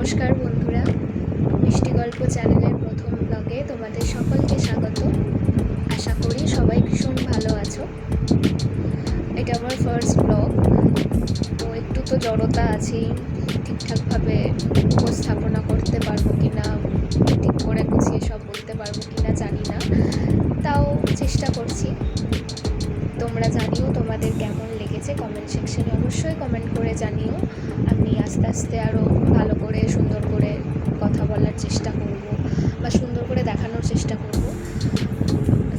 নমস্কার বন্ধুরা, মিষ্টি গল্প চ্যানেলের প্রথম ব্লগে তোমাদের সকলকে স্বাগত। আশা করি সবাই ভীষণ ভালো আছো। এটা আমার ফার্স্ট ব্লগ তো একটু তো জড়তা আছেই ঠিকঠাকভাবে উপস্থাপনা করতে পারব কি না ঠিক করে গুছিয়ে সব বলতে পারব কি না জানি না, তাও চেষ্টা করছি। তোমরা জানিও তোমাদের কেমন লেগেছে কমেন্ট সেকশনে অবশ্যই কমেন্ট করে জানিও। আমি আস্তে আস্তে আরও ভালো করে, সুন্দর করে কথা বলার চেষ্টা করব বা সুন্দর করে দেখানোর চেষ্টা করব।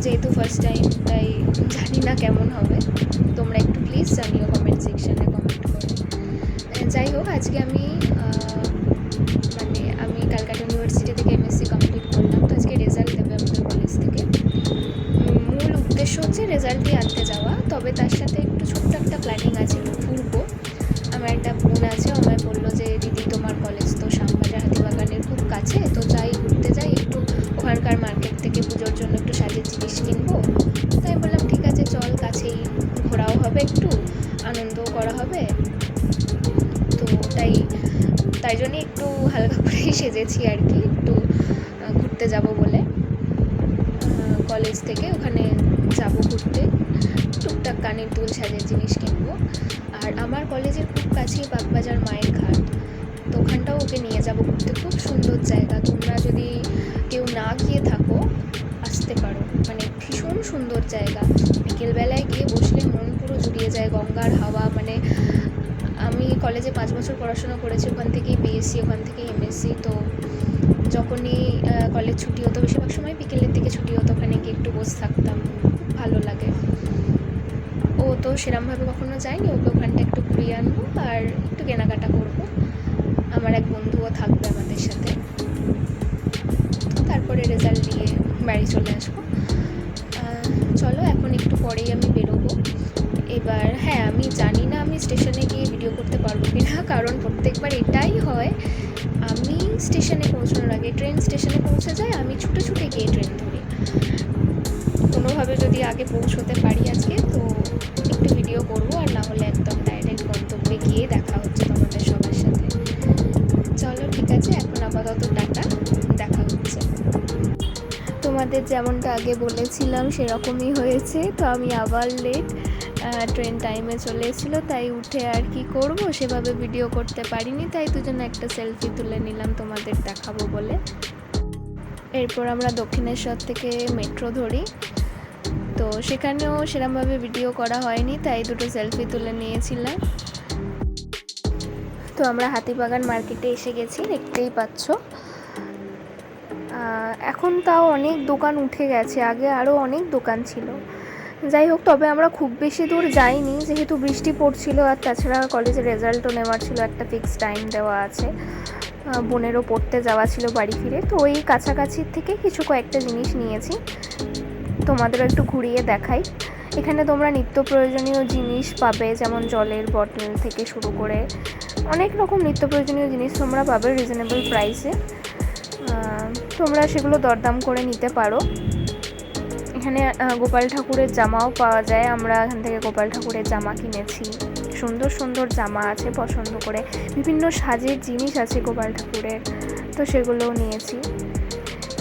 যেহেতু ফার্স্ট টাইম তাই জানি না কেমন হবে। তোমরা একটু প্লিজ জানিও কমেন্ট সেকশনে কমেন্ট করে। যাই হোক, আজকে আমি ওখানকার মার্কেট থেকে পুজোর জন্য একটু সাজের জিনিস কিনবো। তাই বললাম, ঠিক আছে, চল কাছেই ঘোরাও হবে একটু, আনন্দও করা হবে। তো তাই তাই জন্যই একটু হালকা করেই সেজেছি আর কি, একটু ঘুরতে যাব বলে। কলেজ থেকে ওখানে যাব ঘুরতে, টুকটাক কানের দুল সাজের জিনিস কিনবো। আর আমার কলেজের খুব কাছেই বাগবাজার মায়ের ঘাট। তো ওখানটাও ওকে নিয়ে যাব ঘুরতে। খুব সুন্দর জায়গা। তোমরা যদি কেউ না গিয়ে থাকো, আসতে পারো। মানে ভীষণ সুন্দর জায়গা। বিকেলবেলায় গিয়ে বসলে মন পুরো জুড়িয়ে যায়, গঙ্গার হাওয়া। মানে আমি কলেজে পাঁচ বছর পড়াশোনা করেছি, ওখান থেকেই বিএসসি ওখান থেকেই এমএসসি তো যখনই কলেজ ছুটি হতো, বেশিরভাগ সময় বিকেলের দিকে ছুটি হতো, ওখানে গিয়ে একটু বসে থাকতাম। খুব ভালো লাগে। ও তো সেরমভাবে কখনো যায়নি, ওকে ওখানটা একটু ঘুরিয়ে আনব আর একটু কেনাকাটা করব। আমার এক বন্ধুও থাকবে আমাদের সাথে। তারপরে রেজাল্ট দিয়ে বাড়ি চলে আসব। চলো, এখন একটু পরেই আমি বেরোবো। এবার হ্যাঁ আমি জানি না আমি স্টেশনে গিয়ে ভিডিও করতে পারব কি না কারণ প্রত্যেকবার এটাই হয়, আমি স্টেশনে পৌঁছানোর আগে ট্রেন স্টেশনে পৌঁছে যায়, আমি ছুটে ছুটে গিয়ে ট্রেন ধরি। কোনোভাবে যদি আগে পৌঁছতে পারি আজকে, তো একটু ভিডিও করব আর না হলে একদম ডাইরেক্ট গন্তব্যে গিয়ে দেখা হচ্ছে। টাটা দেখা হচ্ছে। তোমাদের যেমনটা আগে বলেছিলাম, সেরকমই হয়েছে। তো আমি আবার লেট ট্রেন টাইমে চলে এসেছিল, তাই উঠে আর কি করব, সেভাবে ভিডিও করতে পারিনি। তাই দুজনে একটা সেলফি তুলে নিলাম, তোমাদের দেখাবো বলে। এরপর আমরা দক্ষিণেশ্বর থেকে মেট্রো ধরি। তো সেখানেও সেরমভাবে ভিডিও করা হয়নি, তাই দুটো সেলফি তুলে নিয়েছিলাম। তো আমরা হাতিবাগান মার্কেটে এসে গেছি, দেখতেই পাচ্ছ। এখন তাও অনেক দোকান উঠে গেছে, আগে আরও অনেক দোকান ছিল। যাই হোক, তবে আমরা খুব বেশি দূর যাইনি, যেহেতু বৃষ্টি পড়ছিল আর তাছাড়া কলেজের রেজাল্টও নেওয়ার ছিল, একটা ফিক্সড টাইম দেওয়া আছে। বোনেরও পড়তে যাওয়া ছিল বাড়ি ফিরে, তো ওই কাছাকাছির থেকে কিছু কয়েকটা জিনিস নিয়েছি। তোমাদেরও একটু ঘুরিয়ে দেখাই। এখানে তোমরা নিত্য প্রয়োজনীয় জিনিস পাবে, যেমন জলের বটল থেকে শুরু করে অনেক রকম নিত্য প্রয়োজনীয় জিনিস তোমরা পাবে রিজনেবল প্রাইসে তোমরা সেগুলো দরদাম করে নিতে পারো। এখানে গোপাল ঠাকুরের জামাও পাওয়া যায়। আমরা এখান থেকে গোপাল ঠাকুরের জামা কিনেছি। সুন্দর সুন্দর জামা আছে পছন্দ করে। বিভিন্ন সাজের জিনিস আছে গোপাল ঠাকুরের। তো সেগুলোও নিয়েছি।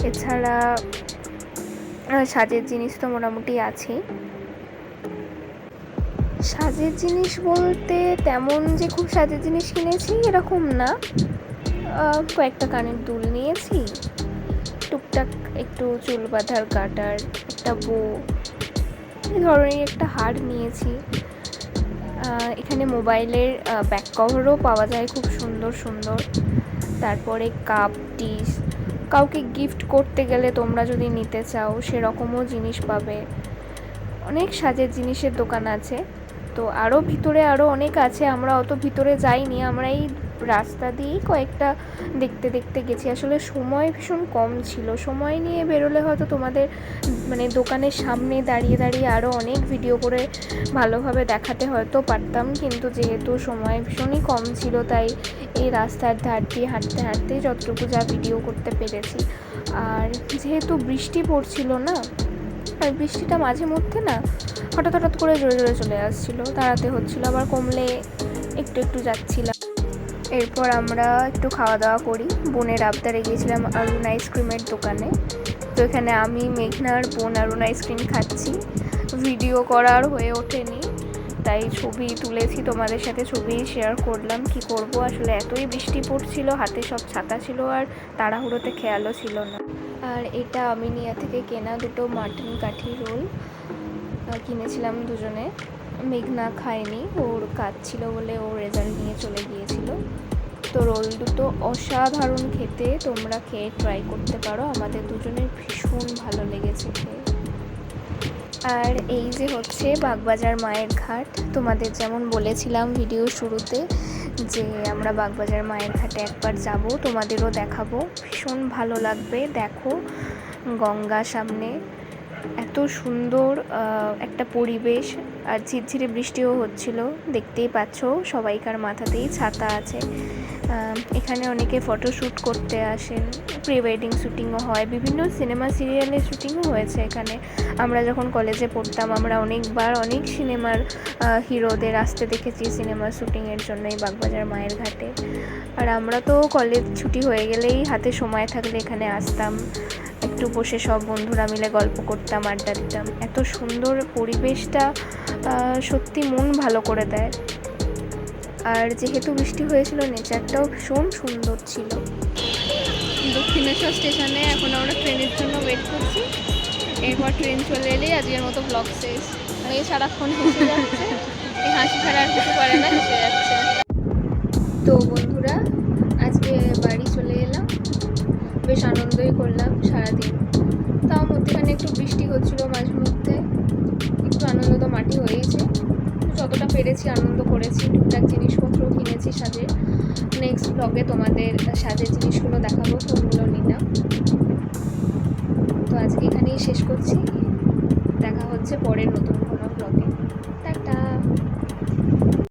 এছাড়া সাজের জিনিস তো মোটামুটি আছেই। সাজের জিনিস বলতে তেমন যে খুব সাজের জিনিস কিনেছি এরকম না। কয়েকটা কানের দুল নিয়েছি। টুকটাক একটু চুল বাঁধার কাটার, একটা বো এই ধরনের একটা হার নিয়েছি। এখানে মোবাইলের ব্যাক কভারও পাওয়া যায় খুব সুন্দর সুন্দর। তারপরে কাপ ডিশ কাউকে গিফট করতে গেলে তোমরা যদি নিতে চাও, সেরকমও জিনিস পাবে। অনেক সাজের জিনিসের দোকান আছে। তো আরও ভিতরে আরও অনেক আছে, আমরা অত ভিতরে যাইনি, আমরা এই রাস্তা দিয়েই কয়েকটা দেখতে দেখতে গেছি। আসলে সময় ভীষণ কম ছিল, সময় নিয়ে বেরোলে হয়তো তোমাদের মানে দোকানের সামনে দাঁড়িয়ে দাঁড়িয়ে আরও অনেক ভিডিও করে ভালোভাবে দেখাতে হয়তো পারতাম, কিন্তু যেহেতু সময় ভীষণই কম ছিল, তাই এই রাস্তার ধার দিয়ে হাঁটতে হাঁটতে যতটুকু যা ভিডিও করতে পেরেছি। আর যেহেতু বৃষ্টি পড়ছিল না, আর বৃষ্টিটা মাঝে মধ্যে না হঠাৎ হঠাৎ করে জোরে জোরে চলে আসছিল। দাঁড়াতে হচ্ছিল, আবার কমলে একটু একটু যাচ্ছিলাম। এরপর আমরা একটু খাওয়া দাওয়া করি। বোনের আবদারে গিয়েছিলাম অরুণ আইসক্রিমের দোকানে। তো এখানে আমি, মেঘনার বোন অরুণ আইসক্রিম খাচ্ছি। ভিডিও করার হয়ে ওঠেনি। তাই ছবি তুলেছি, তোমাদের সাথে ছবি শেয়ার করলাম। কি করব? আসলে এতই বৃষ্টি পড়ছিল, হাতে সব ছাতা ছিল আর তাড়াহুড়োতে খেয়ালও ছিল না। আর এটা আমিনিয়া থেকে কেনা দুটো মাটন কাঠি রোল। কিনেছিলাম দুজনে। মেঘনা খায়নি, ওর কাজ ছিল বলে ও রেজাল্ট নিয়ে চলে গিয়েছিল। তো রোল দুটো অসাধারণ খেতে তোমরা খেয়ে ট্রাই করতে পারো, আমাদের দুজনের ভীষণ ভালো লেগেছে খেয়ে। আর এই যে হচ্ছে বাগবাজার মায়ের ঘাট, তোমাদের যেমন বলেছিলাম ভিডিও শুরুতে যে আমরা বাগবাজার মায়ের ঘাটে একবার যাব, তোমাদেরও দেখাবো। ভীষণ ভালো লাগবে, দেখো গঙ্গা সামনে। এত সুন্দর একটা পরিবেশ আর ঝিরঝিরে বৃষ্টিও হচ্ছিল। দেখতেই পাচ্ছ, সবাইকার মাথাতেই ছাতা আছে। এখানে অনেকে ফটোশ্যুট করতে আসেন প্রি ওয়েডিং শ্যুটিংও হয়, বিভিন্ন সিনেমা সিরিয়ালের শ্যুটিংও হয়েছে এখানে। আমরা যখন কলেজে পড়তাম, আমরা অনেকবার অনেক সিনেমার হিরোদের আসতে দেখেছি সিনেমার শ্যুটিংয়ের জন্য এই বাগবাজার মায়ের ঘাটে। আর আমরা তো কলেজ ছুটি হয়ে গেলেই হাতে সময় থাকলে এখানে আসতাম। একটু বসে সব বন্ধুরা মিলে গল্প করতাম, আড্ডা দিতাম। এত সুন্দর পরিবেশটা সত্যি মন ভালো করে দেয়। আর যেহেতু বৃষ্টি হয়েছিল নেচারটাও ভীষণ সুন্দর ছিল। দক্ষিণেশ্বর স্টেশনে এখন আমরা ট্রেনের জন্য ওয়েট করছি। এরপর ট্রেন চলে এলেই আজকের মতো ব্লগ শেষ। এই সারাক্ষণ হেসে যাচ্ছে। এই হাসি ছাড়া আর কিছু পারে না, হেসে যাচ্ছে। তো বন্ধুরা, আজকে বাড়ি চলে এলাম। বেশ আনন্দই করলাম। সারাদিন তাও মধ্যেখানে একটু বৃষ্টি হচ্ছিল মাঝে মধ্যে। একটু আনন্দ তো মাটি হয়েইছে। যতটা পেরেছি আনন্দ করেছি, টুকটাক জিনিসপত্র কিনেছি সাজে। নেক্সট ব্লগে তোমাদের সাজের জিনিসগুলো দেখাবো কোনগুলো নিলাম। তো আজকে এখানেই শেষ করছি। দেখা হচ্ছে পরের নতুন